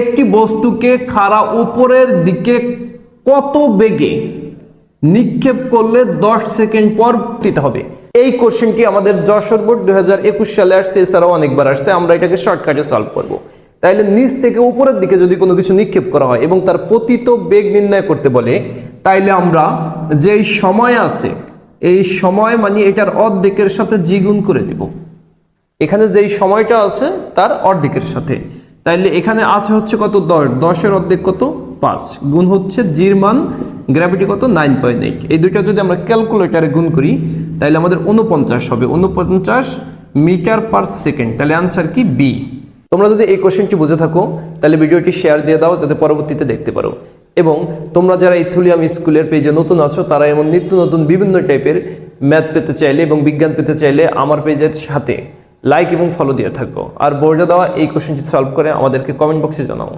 একটি বস্তুকে খাড়া উপরের দিকে কত বেগে নিক্ষেপ করলে 10 সেকেন্ড পর দিতে হবে? এই কোশ্চেনটি আমাদের যশোর বোর্ড দুই সালে আসছে, এছাড়াও অনেকবার আসছে। আমরা এটাকে শর্টকাটে সলভ করব। তাইলে নিচ থেকে উপরের দিকে যদি কোনো কিছু নিক্ষেপ করা হয় এবং তার পতিত বেগ নির্ণয় করতে বলে, তাইলে আমরা যেই সময় আছে, এই সময় মানে এটার অর্ধেকের সাথে দ্বিগুণ করে দিব। এখানে যেই সময়টা আছে, তার অর্ধেকের সাথে। তাইলে এখানে আছে হচ্ছে কত? দশ। দশের অর্ধেক কত? পাঁচ। গুণ হচ্ছে জির মান গ্র্যাভিটি কত? নাইন পয়েন্ট এইট এই দুইটা যদি আমরা ক্যালকুলেটারে গুণ করি তাহলে আমাদের উনপঞ্চাশ হবে। উনপঞ্চাশ মিটার পার সেকেন্ড। তাহলে আনসার কি? বি তোমরা যদি এই কোশ্চেনটি বুঝে থাকো তাহলে ভিডিওটি শেয়ার দিয়ে দাও, যাতে পরবর্তীতে দেখতে পারো। এবং তোমরা যারা ইথুলিয়াম স্কুলের পেজে নতুন আছো, তারা এমন নিত্য নতুন বিভিন্ন টাইপের ম্যাথ পেতে চাইলে এবং বিজ্ঞান পেতে চাইলে আমার পেজের সাথে লাইক এবং ফলো দিয়ে থাকো। আর বোর্ডে দেওয়া এই কোশ্চেনটি সলভ করে আমাদেরকে কমেন্ট বক্সে জানাও।